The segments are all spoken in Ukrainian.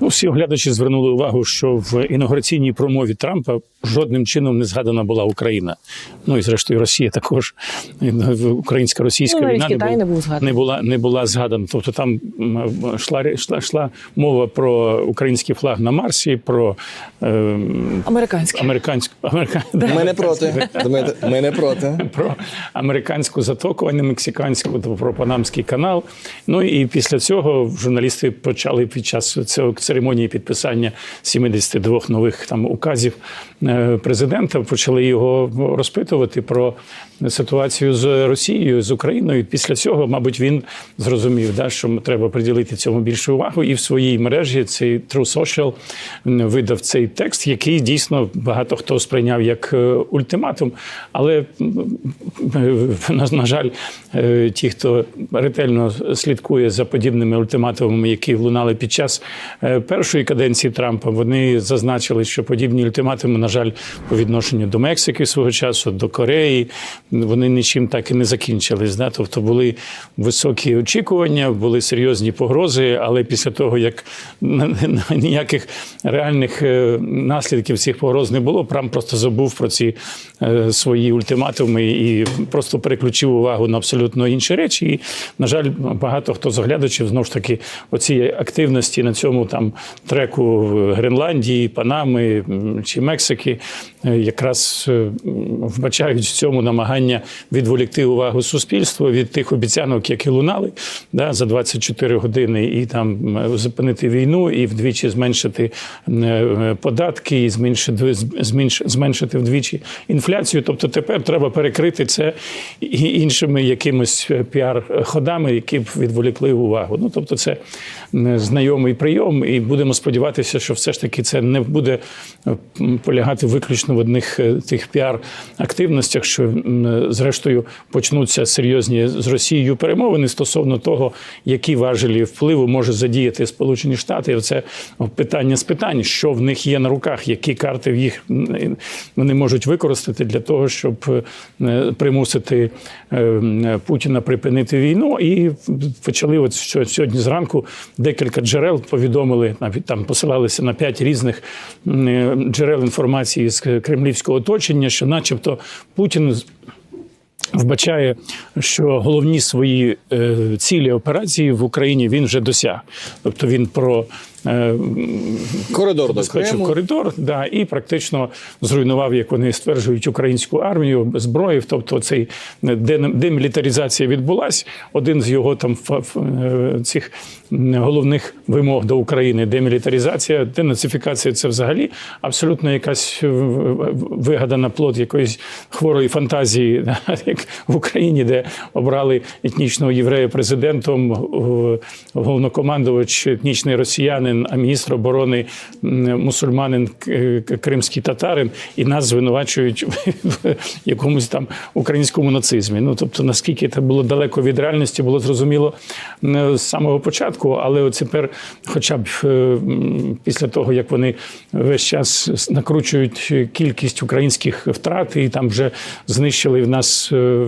Ну, всі оглядачі звернули увагу, що в інаугураційній промові Трампа жодним чином не згадана була Україна. Ну і зрештою Росія також. Українська російська Ну, навіть війна Китай не, не була, був не була не була згадана. Тобто там м, йшла, йшла, йшла мова про український флаг на Марсі, про е, Американський. американську америка, Ми не проти. Ми не проти. про американську затоку, а не мексиканську, про Панамський канал. Ну і після цього журналісти почали під час цього церемонії підписання 72 нових там указів е, президента, почали його розпитувати про ситуацію з Росією, з Україною. Після цього, мабуть, він зрозумів, да, що треба приділити цьому більше увагу, і в своїй мережі цей True Social видав цей текст, який дійсно багато хто сприйняв як е, ультиматум. Але на, жаль, е, ті, хто ретельно слідкує за подібними ультиматумами, які лунали під час першої каденції Трампа, вони зазначили, що подібні ультиматуми, на жаль, по відношенню до Мексики свого часу, до Кореї, вони нічим так і не закінчились. Да? Тобто були високі очікування, були серйозні погрози, але після того, як ніяких реальних е, наслідків цих погроз не було, Трамп просто забув про ці е, свої ультиматуми і просто переключив увагу на абсолютно інші речі. І, на жаль, багато хто з оглядачів знову ж таки оцієї активності на цьому там треку в Гренландії, Панами чи Мексики е, якраз е, вбачають в цьому намагання відволікти увагу суспільства від тих обіцянок, які лунали да, за 24 години, і там зупинити війну, і вдвічі зменшити е, податки, і зменшити, зменшити вдвічі інфляцію. Тобто тепер треба перекрити це іншими якимось піар-ходами, які б відволікли увагу. Ну тобто, це знайомий прийом, і будемо сподіватися, що все ж таки це не буде е, полягати виключно в одних е, тих піар-активностях, що зрештою почнуться серйозні з Росією перемовини стосовно того, які важелі впливу може задіяти Сполучені Штати. І Це питання з питань, що в них є на руках, які карти в їх вони можуть використати для того, щоб е, примусити е, Путіна припинити війну. І почали от сьогодні зранку декілька джерел повідомили, навіть там посилалися на п'ять різних е, джерел інформації з кремлівського оточення, що, начебто, Путін вбачає, що головні свої е, цілі операції в Україні він вже досяг. Тобто він про Коридор до Криму. коридор, да, і практично зруйнував, як вони стверджують, українську армію зброїв. Тобто цей де- демілітаризація відбулась. Один з його там е, цих головних вимог до України демілітаризація, денацифікація це взагалі абсолютно якась е, вигадана плод якоїсь хворої фантазії, як в Україні, де обрали етнічного єврея президентом, е, головнокомандувач етнічний росіянин, а міністр оборони мусульманин, к- кримський татарин, і нас звинувачують в якомусь там українському нацизмі. Ну тобто, наскільки це було далеко від реальності, було зрозуміло з самого початку, але от тепер, хоча б е, після того, як вони весь час накручують кількість українських втрат, і там вже знищили в нас е,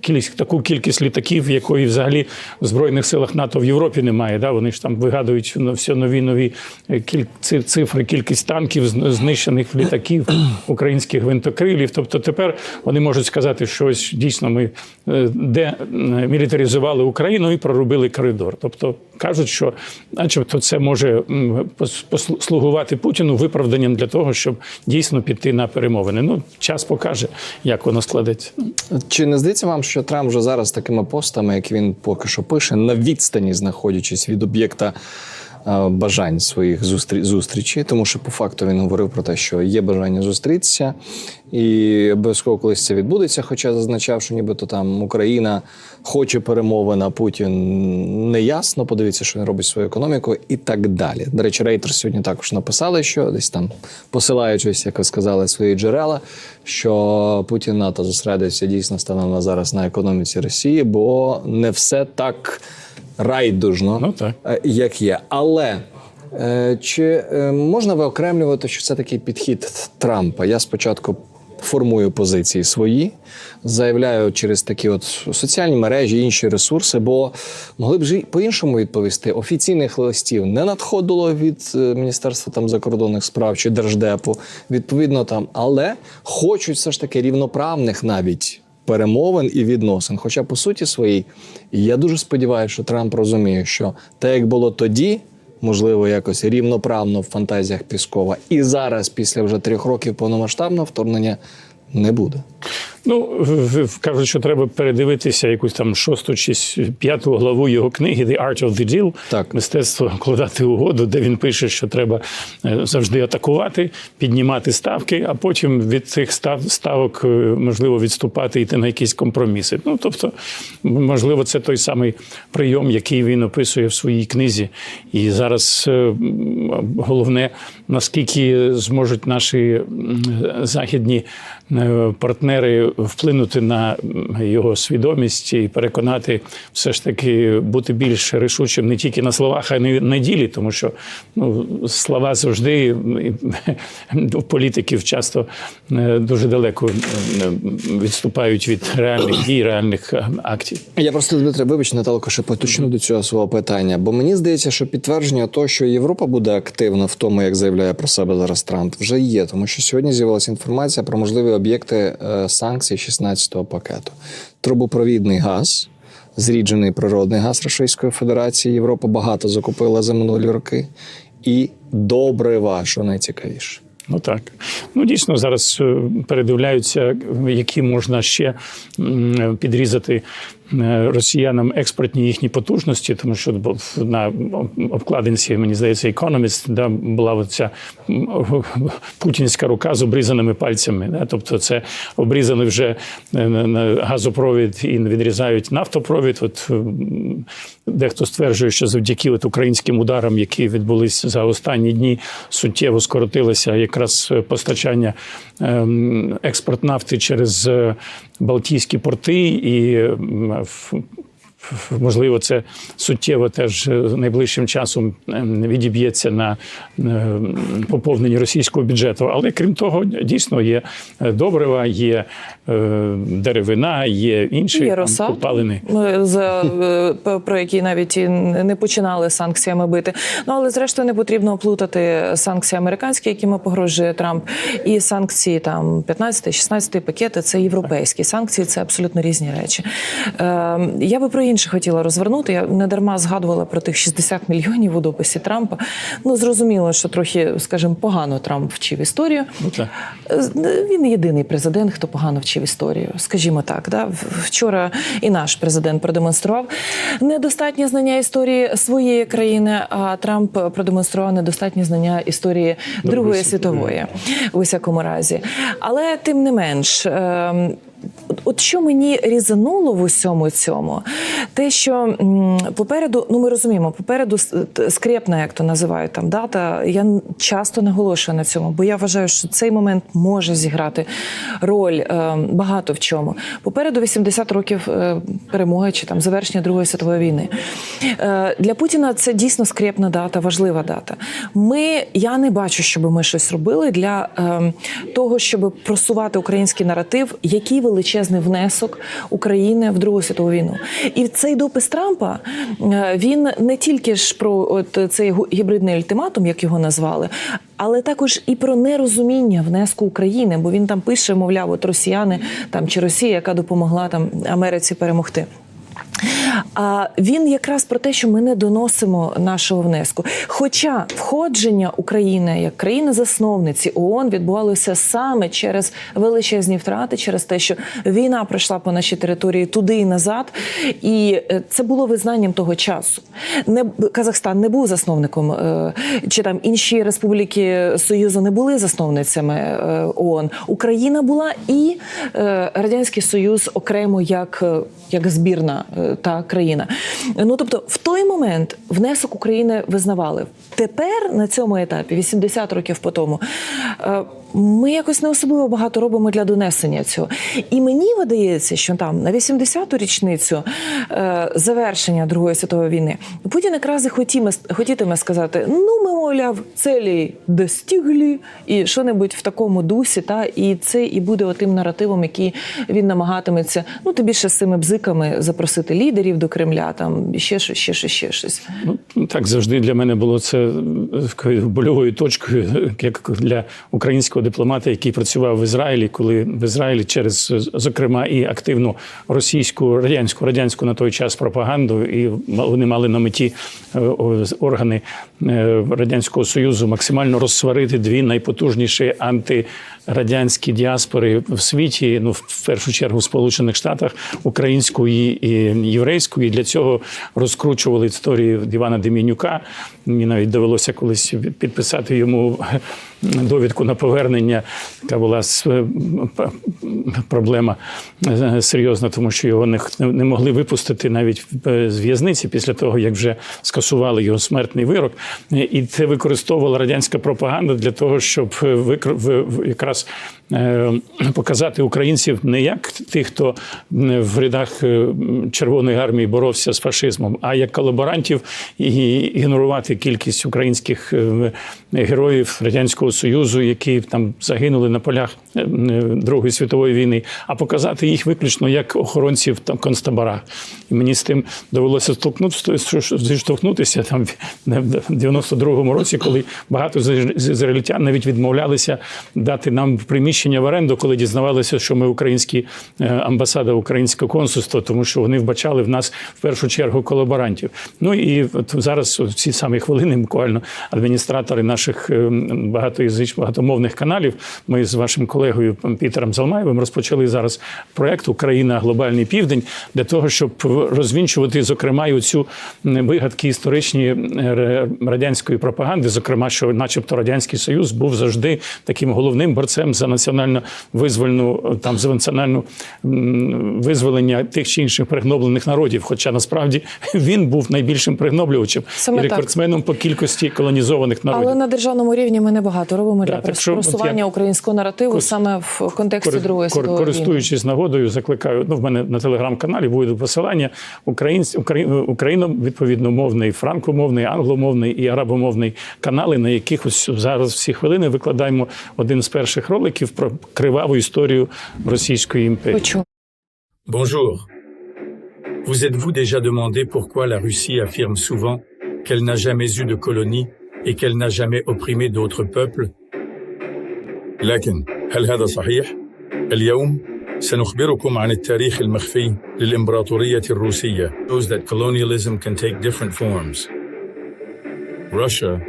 кількість таку кількість літаків, якої взагалі в збройних силах НАТО в Європі немає. Да? Вони ж там вигадують ну, все нові нові е, цифри, кількість танків, знищених літаків, українських гвинтокрилів. Тобто тепер вони можуть сказати, що ось дійсно ми е, демілітаризували Україну і прорубили коридор. Тобто кажуть, що, начебто, це може м, пос- послу- слугувати Путіну виправданням для того, щоб дійсно піти на перемовини. Ну, час покаже, як воно складеться. Чи не здається вам, що Трамп вже зараз такими постами, як він поки що пише, на відстані знаходячись від об'єкта е, бажань своїх зустрі... зустрічі, тому що по факту він говорив про те, що є бажання зустрітися, і обов'язково колись це відбудеться. Хоча зазначав, що нібито там Україна хоче перемовин, а Путін не ясно. Подивіться, що він робить зі своєю економікою, і так далі. До речі, Рейтер сьогодні також написали, що десь там посилаючись, як ви сказали, свої джерела, що Путін НАТО зосередився дійсно станом на зараз на економіці Росії, бо не все так райдужно, Ну, так. е, як є. Але е, чи е, можна виокремлювати, що це такий підхід Трампа? Я спочатку формую позиції свої, заявляю через такі от соціальні мережі, інші ресурси, бо могли б ж по-іншому відповісти. Офіційних листів не надходило від Міністерства там закордонних справ чи Держдепу, відповідно там, але хочуть все ж таки рівноправних навіть. Перемовин і відносин. Хоча, по суті своїй, я дуже сподіваюся, що Трамп розуміє, що те, як було тоді, можливо, якось рівноправно в фантазіях Піскова, і зараз, після вже трьох років повномасштабного вторгнення, не буде. Ну, кажуть, що треба передивитися якусь там шосту чи п'яту главу його книги The Art of the Deal, Так. мистецтво вкладати угоду, де він пише, що треба е, завжди атакувати, піднімати ставки, а потім від цих ставок е, можливо відступати йти на якісь компроміси. Ну тобто, можливо, це той самий прийом, який він описує в своїй книзі. І зараз е, головне, наскільки зможуть наші західні партнери вплинути на його свідомість і переконати все ж таки бути більш рішучим не тільки на словах, а й на ділі, тому що ну, слова завжди у політиків часто е, дуже далеко е, відступають від реальних дій, реальних е, актів. Я просто Дмитре, вибач, Наталко, ще поточну до цього свого питання. Бо мені здається, що підтвердження того, що Європа буде активна в тому, як заявляє про себе зараз Трамп, вже є, тому що сьогодні з'явилася інформація про можливі об'єкти е, санкцій 16-го пакету. Трубопровідний газ, зріджений природний газ Російської Федерації. Європа багато закупила за минулі роки. І добрива, що найцікавіше. Ну так. Ну дійсно зараз е, передивляються, які можна ще підрізати е, росіянам експортні їхні потужності, тому що на обкладинці, мені здається, Economist, да, була оця путінська рука з обрізаними пальцями. Да? Тобто це обрізали вже е, газопровід і відрізають нафтопровід. От дехто стверджує, що завдяки от українським ударам, які відбулись за останні дні, суттєво скоротилося якраз е, постачання ем, експорт нафти через е, Балтійські порти і Можливо, це суттєво теж е, найближчим часом ем, відіб'ється на е, поповненні російського бюджету. Але крім того, дійсно є е, добрива, є деревина, є інші Є роса, копалини. ну, з, е, про які навіть і не починали санкціями бити. Ну але зрештою не потрібно оплутати санкції американські, якими погрожує Трамп, і санкції там 15-16 пакети. Це європейські санкції, це абсолютно різні речі. Е, я би про інше хотіла розвернути. Я не дарма згадувала про тих 60 мільйонів у дописі Трампа. Ну зрозуміло, що трохи, скажімо, погано Трамп вчив історію. Ну, так. Е, Він єдиний президент, хто погано вчив історію, скажімо так. Да? Вчора і наш президент продемонстрував недостатнє знання історії своєї країни, а Трамп продемонстрував недостатнє знання історії Другої світової у всякому разі. Але тим не менш. От- От що мені різануло в усьому цьому, те, що попереду, ну ми розуміємо, попереду скрепна, як то називають там дата. Я часто наголошую на цьому, бо я вважаю, що цей момент може зіграти роль е, багато в чому. Попереду 80 років е, перемоги чи там завершення Другої світової війни. Е, для Путіна це дійсно скрепна дата, важлива дата. Ми я не бачу, щоб ми щось робили для е, того, щоб просувати український наратив, який величезний внесок України в Другу світову війну. І цей допис Трампа е, він не тільки ж про от цей гібридний ультиматум, як його назвали, але також і про нерозуміння внеску України, бо він там пише, мовляв, от росіяни там чи Росія, яка допомогла там Америці перемогти. А він якраз про те, що ми не доносимо нашого внеску. Хоча входження України як країни-засновниці ООН відбувалося саме через величезні втрати, через те, що війна пройшла по нашій території туди і назад, і е, це було визнанням того часу. Не Казахстан не був засновником, е, чи там інші республіки Союзу не були засновницями е, ООН. Україна була і Радянський Союз окремо як, як збірна та країна. Ну тобто, в той момент внесок України визнавали. Тепер на цьому етапі, 80 років по тому. Ми якось не особливо багато робимо для донесення цього. І мені видається, що там на 80-ту річницю е, завершення Другої світової війни Путін якраз і хотіме, хотітиме сказати: ну, ми, мовляв, целі достигли, і що-небудь в такому дусі, та і це і буде отим наративом, який він намагатиметься, ну тим більше з цими бзиками запросити лідерів до Кремля, там ще щось, ще щось, ще щось. Ну, так завжди для мене було це е, такою больовою точкою, як для українського дипломата, який працював в Ізраїлі, коли в Ізраїлі через, зокрема, і активну російську радянську радянську на той час пропаганду, і вони мали на меті е, органи радянського союзу максимально розсварити дві найпотужніші антирадянські діаспори в світі. Ну в першу чергу в Сполучених Штатах українську і, єврейську. І для цього розкручували історії Івана Демінюка. Мені навіть довелося колись підписати йому довідку на повернення. Яка була с- проблема е, серйозна, тому що його не, могли випустити навіть з в'язниці після того, як вже скасували його смертний вирок. І це використовувала радянська пропаганда для того, щоб в- якраз е, показати українців не як тих, хто в рядах е, Червоної армії боровся з фашизмом, а як колаборантів і ігнорувати кількість українських е, героїв радянського союзу, які там загинули на полях е, е, Другої світової війни, а показати їх виключно як охоронців там концтаборах. І мені з тим довелося зіштовхнутися там 92-му році, коли багато з ізраїльтян навіть відмовлялися дати нам приміщення в оренду, коли дізнавалися, що ми українські е, амбасада, українське консульство, тому що вони вбачали в нас в першу чергу колаборантів. Ну і от зараз в ці самі хвилини буквально адміністратори наших е, багатоязич, багатомовних каналів. Ми з вашим колегою Пітером Залмаєвим розпочали зараз проект Україна Глобальний Південь для того, щоб розвінчувати, зокрема, і цю вигадки історичні е, радянської пропаганди, зокрема, що, начебто, радянський союз був завжди таким головним борцем за національно визвольну там за національну визволення тих чи інших пригноблених народів. Хоча насправді він був найбільшим пригноблювачем Саме і так. рекордсменом по кількості колонізованих народів. Але на державному рівні ми небагато робимо для Да, так просування я- українського наративу Кор- саме в контексті Кори- Другої кор- світової війни. користуючись нагодою, закликаю. Ну, в мене на телеграм-каналі буде посилання. Українсь, Украї, Україно, відповідно, мовний, франкомовний, англомовний і арабомовний канали, на яких ось зараз всі хвилини викладаємо один з перших роликів про криваву історію Російської імперії. Почув. Bonjour. Vous êtes-vous déjà demandé pourquoi la Russie affirme souvent qu'elle n'a jamais eu de colonie et qu'elle n'a jamais opprimé d'autres peuples لكن هل هذا صحيح؟ اليوم سنخبركم عن التاريخ المخفي للإمبراطورية الروسية shows that colonialism can take different forms. Russia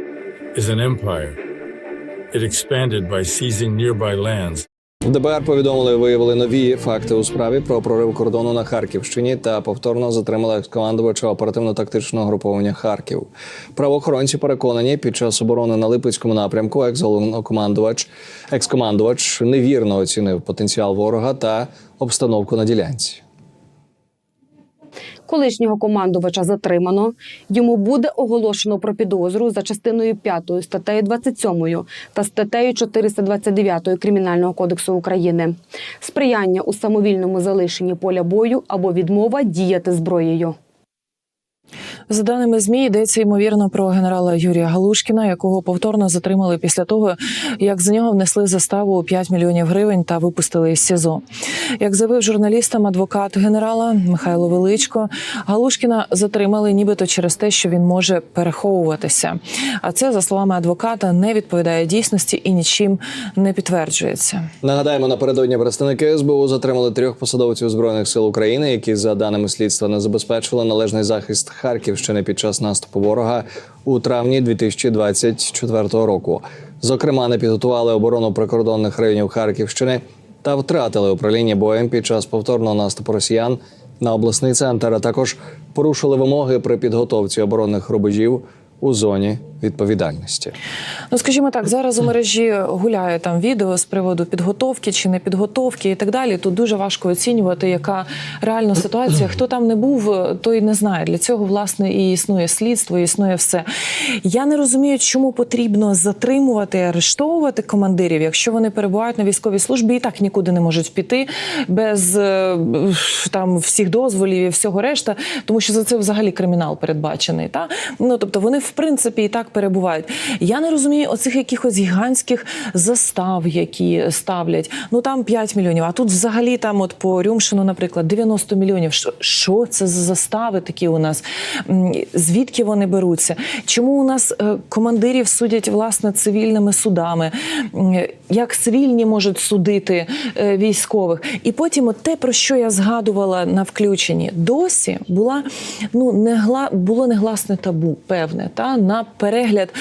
is an empire. It expanded by seizing nearby lands ДБР повідомили, виявили нові факти у справі про прорив кордону на Харківщині та повторно затримали екс-командувача оперативно-тактичного груповання Харків. Правоохоронці переконані, під час оборони на Липецькому напрямку екс-головнокомандувач, екс-командувач невірно оцінив потенціал ворога та обстановку на ділянці. Колишнього командувача затримано. Йому буде оголошено про підозру за частиною 5 статтею 27 та статтею 429 Кримінального кодексу України. Сприяння у самовільному залишенні поля бою або відмова діяти зброєю. За даними змі, йдеться ймовірно про генерала Юрія Галушкіна, якого повторно затримали після того, як за нього внесли заставу у 5 мільйонів гривень та випустили із СІЗО. Як заявив журналістам адвокат генерала Михайло Величко, Галушкіна затримали нібито через те, що він може переховуватися. А це, за словами адвоката, не відповідає дійсності і нічим не підтверджується. Нагадаємо, напередодні представники СБУ затримали трьох посадовців збройних сил України, які за даними слідства не забезпечили належний захист Харківщини під час наступу ворога у травні 2024 року. Зокрема, не підготували оборону прикордонних районів Харківщини та втратили управління боєм під час повторного наступу росіян на обласний центр. А також порушили вимоги при підготовці оборонних рубежів у зоні відповідальності. Ну, скажімо так, зараз у мережі гуляє там відео з приводу підготовки чи не підготовки і так далі. Тут дуже важко оцінювати, яка реальна ситуація. Хто там не був, той не знає. Для цього власне і існує слідство, і існує все. Я не розумію, чому потрібно затримувати, арештовувати командирів, якщо вони перебувають на військовій службі і так нікуди не можуть піти без е, там всіх дозволів і всього решта, тому що за це взагалі кримінал передбачений. Та ну тобто вони в принципі і так перебувають. Я не розумію оцих якихось гігантських застав, які ставлять. Ну там 5 мільйонів. А тут взагалі там, от по Рюмшину, наприклад, 90 мільйонів. Що, це за застави такі у нас? Звідки вони беруться? Чому у нас е, командирів судять власне цивільними судами? Як цивільні можуть судити е, військових? І потім, от те, про що я згадувала на включенні, досі була ну негла було негласне табу, певне, та на перегляд,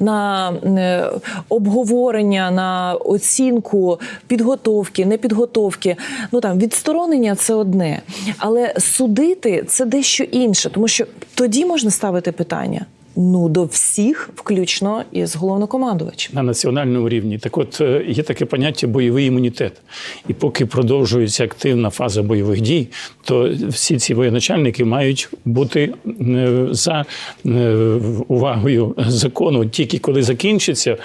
на е, обговорення, на оцінку підготовки, непідготовки. Ну там відсторонення це одне, але судити це дещо інше, тому що тоді можна ставити питання. Ну до всіх, включно із головнокомандувачем. на національному рівні. Так от е, є таке поняття бойовий імунітет. І поки продовжується активна фаза бойових дій, то всі ці воєначальники мають бути е, за е, увагою закону. Тільки коли закінчиться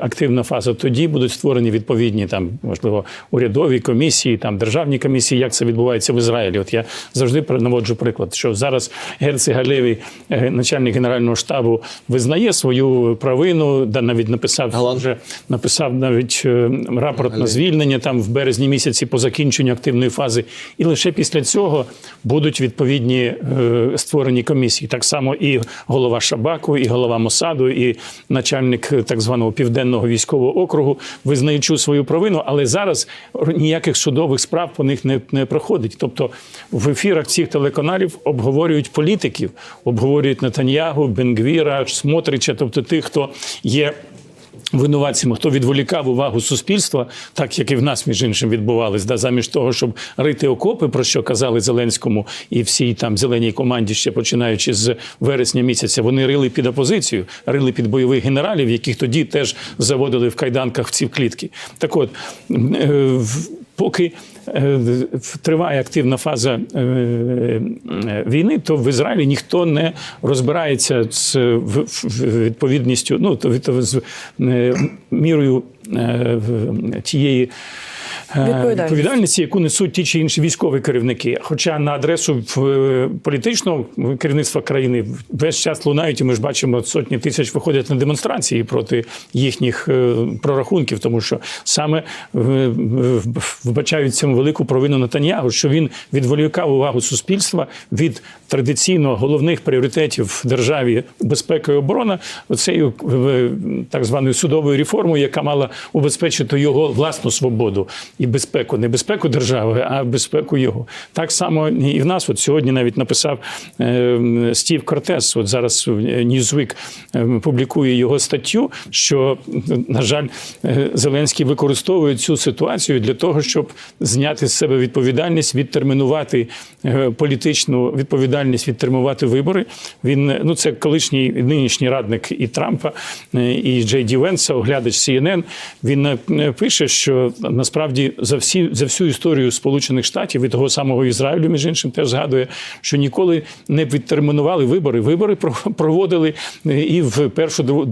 активна фаза, тоді будуть створені відповідні там, можливо, урядові комісії, там державні комісії, як це відбувається в Ізраїлі. От я завжди наводжу приклад, що зараз Герци Галевій, е, начальник генерального штабу, визнає свою провину, да навіть написав Галан. вже написав навіть е, рапорт на звільнення там в березні місяці по закінченню активної фази. І лише після цього будуть відповідні е, створені комісії. Так само і голова Шабаку, і голова Мосаду, і начальник е, так званого південного військового округу визнаючи свою провину, але зараз ніяких судових справ по них не, не проходить. Тобто в ефірах цих телеканалів обговорюють політиків, обговорюють Нетаньягу, Бенгвіра, Смотрича, тобто тих, хто є. Винуватцями, хто відволікав увагу суспільства, так як і в нас між іншим відбувалось, да, замість того, щоб рити окопи, про що казали Зеленському і всій там зеленій команді, ще починаючи з вересня місяця, вони рили під опозицію, рили під бойових генералів, яких тоді теж заводили в кайданках в ці клітки. Так от е, поки триває активна фаза е, е, війни, то в Ізраїлі ніхто не розбирається з відповідністю, ну то з е, мірою тієї. Е, Відповідальності. Яку несуть ті чи інші військові керівники. Хоча на адресу е, політичного керівництва країни весь час лунають, і ми ж бачимо, сотні тисяч виходять на демонстрації проти їхніх е, прорахунків, тому що саме вбачають цьому велику провину Натаньягу, що він відволікав увагу суспільства від традиційно головних пріоритетів в державі безпека і оборона, оцею так званою судовою реформою, яка мала убезпечити його власну свободу і безпеку, не безпеку держави, а безпеку його. Так само і в нас. От сьогодні навіть написав е, Стів Кортес. От зараз Newsweek е, публікує його статтю, що на жаль, е, Зеленський використовує цю ситуацію для того, щоб зняти з себе відповідальність, відтермінувати е, політичну відповідальність, відтермінувати вибори. Він е, ну це колишній нинішній радник і Трампа, е, і Джей Ді Венса, оглядач CNN, Він е, е, пише, що насправді за всі за всю історію Сполучених Штатів і того самого Ізраїлю, між іншим, теж згадує, що ніколи не відтермінували вибори. Вибори про- проводили е, і в першу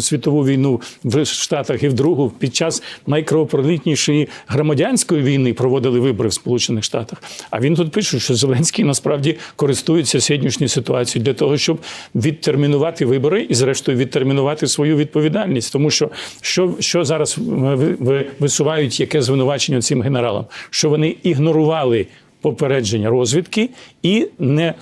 світову війну в Штатах, і в другу під час найкровопролитнішої громадянської війни проводили вибори в Сполучених Штатах. А він тут пише, що Зеленський насправді користується сьогоднішньою ситуацією для того, щоб відтермінувати вибори і, зрештою, відтермінувати свою відповідальність. Тому що що, що зараз ви- ви- висувають яке звинувачення цим генералам? Що вони ігнорували попередження розвідки і не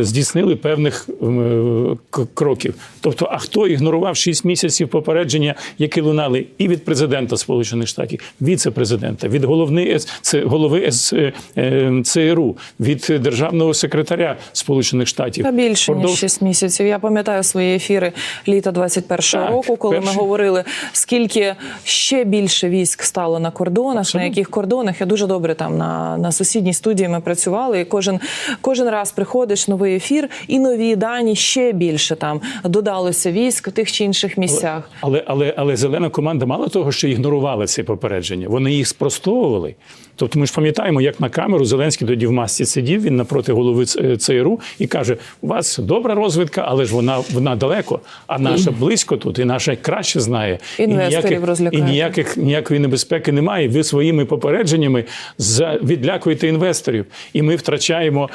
здійснили певних е, кроків. Тобто, а хто ігнорував 6 місяців попередження, які лунали і від президента Сполучених Штатів, віце-президента, від головни це голови С, е, е, ЦРУ, від державного секретаря Сполучених Штатів Та більше ніж Впродовж- 6 місяців. Я пам'ятаю свої ефіри літа 21-го Так, року, коли ми говорили, скільки ще більше військ стало на кордонах, на яких кордонах. Я дуже добре там на, на сусідній студії ми працювали, і кожен, кожен раз приходив. Виходиш новий ефір, і нові дані ще більше там додалося військ в тих чи інших місцях. Але, але, але зелена команда мало того, що ігнорувала ці попередження, вони їх спростовували. Тобто ми ж пам'ятаємо, як на камеру Зеленський тоді в масці сидів, він напроти голови ЦРУ і каже: у вас добра розвідка, але ж вона, вона далеко, а наша близько тут, і наша краще знає. Інвесторів і ніяких, і ніяких ніякої небезпеки немає. Ви своїми попередженнями за відлякуєте інвесторів, і ми втрачаємо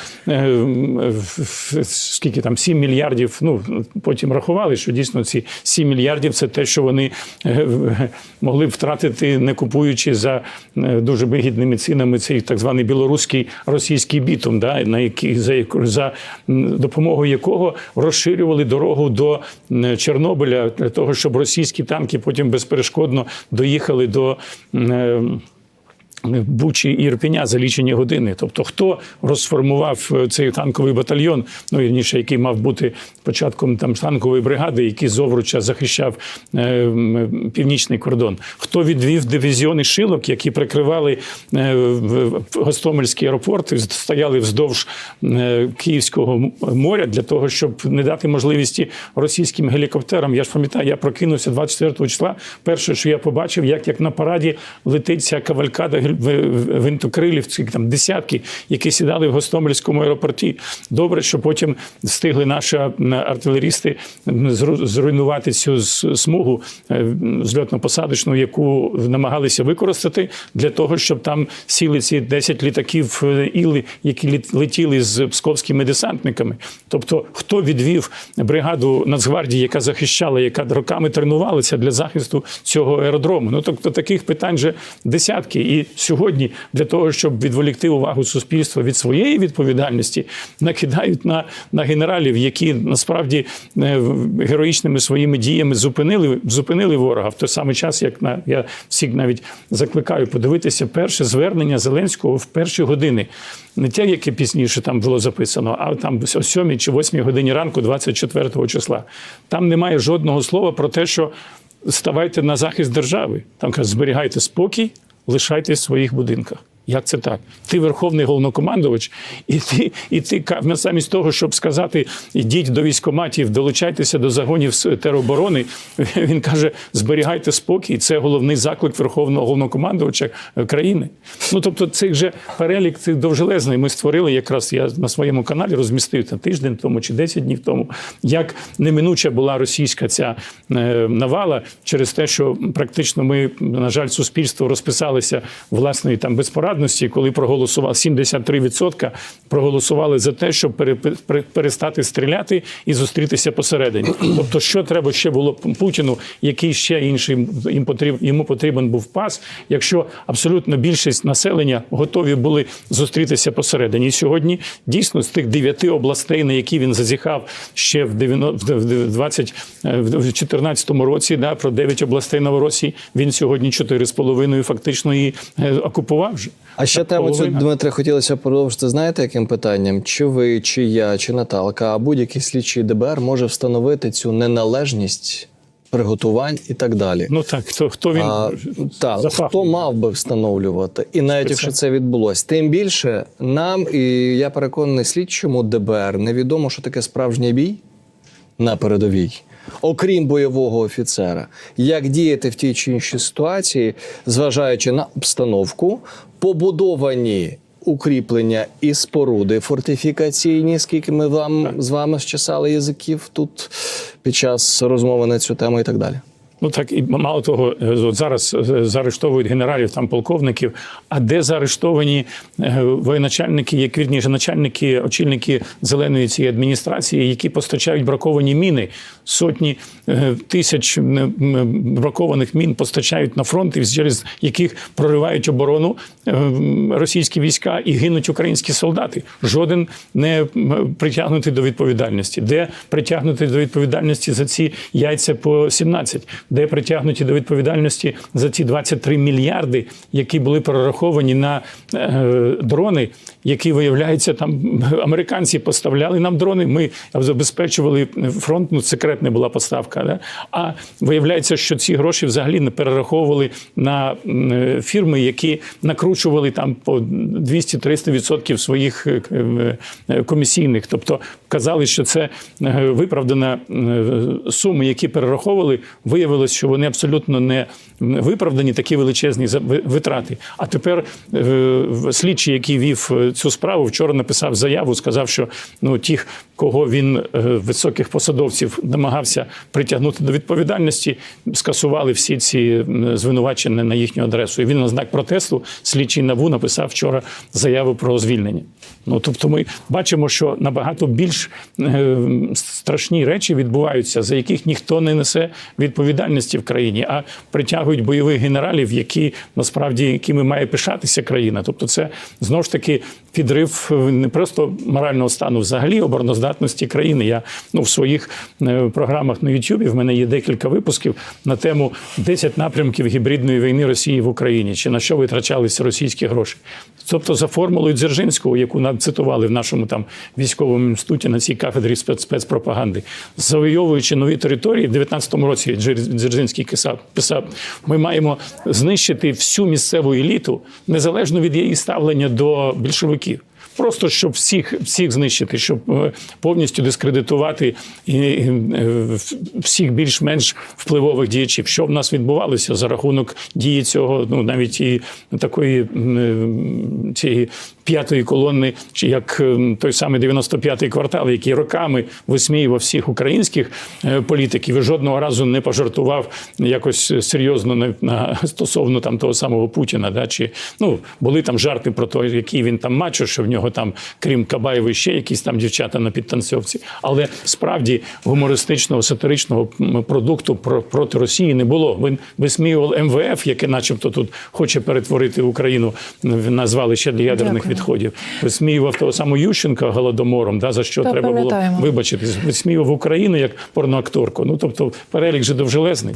е, скільки там 7 мільярдів. Ну потім рахували, що дійсно ці 7 мільярдів це те, що вони е, могли б втратити, не купуючи за е, дуже вигідними цінами цей так званий білоруський російський бітум, да, на який за, за допомогою якого розширювали дорогу до Чорнобиля для того, щоб російські танки потім безперешкодно доїхали до. Е, Бучі і Ірпеня за лічені години. Тобто, хто розформував е, цей танковий батальйон, ну вірніше, який мав бути початком там танкової бригади, який з Овруча захищав е, північний кордон. Хто відвів дивізіони шилок, які прикривали е, Гостомельський аеропорт, і стояли вздовж е, Київського моря для того, щоб не дати можливості російським гелікоптерам. Я ж пам'ятаю, я прокинувся 24 числа. Перше, що я побачив, як, як на параді летить ця кавалькада гель- в- в- там десятки, які сідали в Гостомельському аеропорті. Добре, що потім встигли наші артилерісти зруйнувати цю смугу е, зльотно-посадочну, яку намагалися використати для того, щоб там сіли ці 10 літаків е, іли, які летіли з псковськими десантниками. Тобто, хто відвів бригаду Нацгвардії, яка захищала, яка роками тренувалася для захисту цього аеродрому. Ну тобто таких питань же десятки. І сьогодні для того, щоб відволікти увагу суспільства від своєї відповідальності, накидають на, на генералів, які насправді е, героїчними своїми діями зупинили, зупинили ворога в той самий час, як на я всіх навіть закликаю подивитися перше звернення Зеленського в перші години. Не те, яке пізніше там було записано, а там о 7 чи 8 годині ранку, 24 числа. Там немає жодного слова про те, що ставайте на захист держави. Там кажуть, зберігайте спокій, лишайтесь в своїх будинках. Як це так? Ти верховний головнокомандувач, і ти, і ти замість того, щоб сказати, ідіть до військоматів, долучайтеся до загонів тероборони. Він каже: зберігайте спокій. Це головний заклик верховного головнокомандувача країни. Ну тобто, цей же перелік цих довжелезний. Ми створили якраз я на своєму каналі розмістив там тиждень тому чи 10 днів тому, як неминуча була російська ця е, навала через те, що практично ми, на жаль, суспільство розписалися власної там безпорадності, коли проголосували 73% проголосували за те, щоб пере- пере- перестати стріляти і зустрітися посередині. Тобто, що треба ще було Путіну, який ще інший їм потріб, йому потрібен був пас, якщо абсолютно більшість населення готові були зустрітися посередині. Сьогодні дійсно з тих дев'яти областей, на які він зазіхав ще в 90 в 20 е, 2014 році, да, про 9 областей Новоросії, він сьогодні 4,5 фактично і е, окупував вже. А ще Так, тему цю. Дмитре, хотілося продовжити. Знаєте, яким питанням? Чи ви, чи я, чи Наталка, а будь-який слідчий ДБР може встановити цю неналежність приготувань і так далі. Ну так, хто, хто він А, за хто мав би встановлювати? І навіть якщо це відбулося, тим більше нам, і я переконаний, слідчому ДБР невідомо, що таке справжній бій на передовій. Окрім бойового офіцера, як діяти в тій чи іншій ситуації, зважаючи на обстановку, побудовані укріплення і споруди фортифікаційні, скільки ми вам з вами щасали язиків тут під час розмови на цю тему і так далі. Ну так і мало того, е, от зараз е, заарештовують генералів, там полковників. А де заарештовані е, воєначальники, як вірніше, начальники, очільники зеленої цієї адміністрації, які постачають браковані міни? Сотні тисяч бракованих мін постачають на фронт, через яких проривають оборону російські війська і гинуть українські солдати. Жоден не притягнутий до відповідальності. Де притягнути до відповідальності за ці яйця по 17? Де притягнуті до відповідальності за ті 23 мільярди, які були перераховані на е, дрони, які виявляється, там американці поставляли нам дрони. Ми забезпечували фронт. Ну, секретна була поставка. Да? А виявляється, що ці гроші взагалі не перераховували на е, фірми, які накручували там по 200-300% своїх е, комісійних. Тобто казали, що це виправдана суми, які перераховували. Виявилось, що вони абсолютно не виправдані такі величезні витрати. А тепер е, слідчий, який вів е, цю справу, вчора написав заяву, сказав, що ну тих, кого він е, високих посадовців намагався притягнути до відповідальності, скасували всі ці звинувачення на їхню адресу. І він на знак протесту слідчий НАБУ написав вчора заяву про звільнення. Ну тобто, ми бачимо, що набагато більш е, страшні речі відбуваються, за яких ніхто не несе відповідальності в країні, а притягують бойових генералів, які насправді якими має пишатися країна. Тобто, це знову ж таки підрив е, не просто морального стану, взагалі обороноздатності країни. Я ну в своїх е, програмах на Ютубі в мене є декілька випусків на тему 10 напрямків гібридної війни Росії в Україні, чи на що витрачалися російські гроші. Тобто за формулою Дзержинського, яку нам цитували в нашому там військовому інституті на цій кафедрі спец- спецпропаганди, завойовуючи нові території, в 19-му році Дзер- Дзержинський писав, ми маємо знищити всю місцеву еліту, незалежно від її ставлення до більшовиків. Просто щоб всіх, всіх знищити, щоб е, повністю дискредитувати е, всіх більш-менш впливових діячів. Що в нас відбувалося за рахунок дії цього, ну навіть і такої цієї п'ятої колони, чи як ем, той самий 95-й квартал, який роками висміював всіх українських е, політиків і жодного разу не пожартував якось серйозно на, на стосовно там того самого Путіна. Да, чи ну були там жарти про те, який він там мачо, що в нього там, крім Кабаєва, ще якісь там дівчата на підтанцьовці. Але справді гумористичного сатиричного продукту про проти Росії не було. Він висміював МВФ, яке, начебто, тут хоче перетворити Україну в- на звалище для ядерних. Відходів. Висміював того самого Ющенка голодомором, да, за що Та, треба було вибачитись. Висміював Україну як порноакторку. Ну тобто перелік же довжелезний.